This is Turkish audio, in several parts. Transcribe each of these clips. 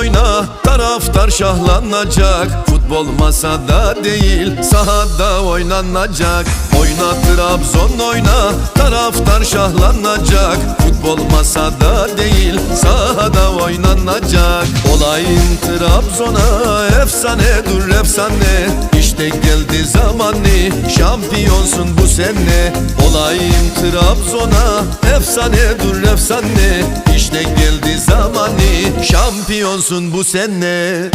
oyna Taraftar şahlanacak. Futbol masada değil Sahada oynanacak. Oyna Trabzon oyna Taraftar şahlanacak Futbol masada değil Sahada oynanacak. Olayın Trabzon'a Efsane dur efsane. İşte geldi zamanı Şampiyonsun bu sene. Olayım Trabzon'a Efsane dur efsane. İşte geldi zamanı Şampiyonsun bu sene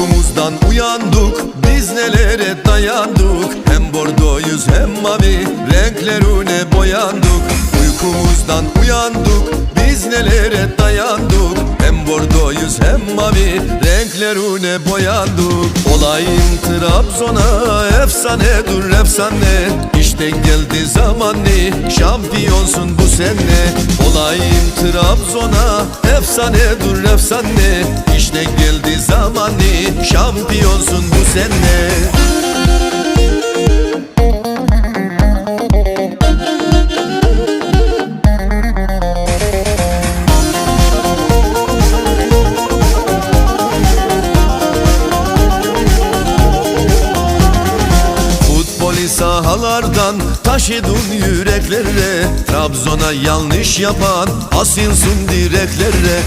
Uykumuzdan uyandık Biz nelere dayandık? Hem bordoyuz hem mavi Renklerine boyandık. Uykumuzdan uyandık Biz nelere dayandık? Hem bordoyuz hem mavi Renklerine boyandık. Olayım Trabzon'a Efsane dur efsane. İşte geldi zamanı Şampiyonsun bu sene. Olayım Trabzon'a Efsane dur efsane. İşte geldi zamanı Şampiyonsun bu sene. Sahalardan taşıdın yüreklere Trabzon'a yanlış yapan asilsun direklere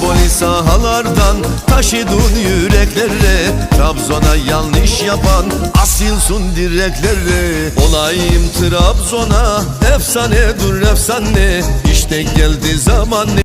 Futboli sahalardan taşıdın yüreklere Trabzon'a yanlış yapan asilsun direklere Olayım Trabzon'a efsane dur efsane. İşte geldi zamanı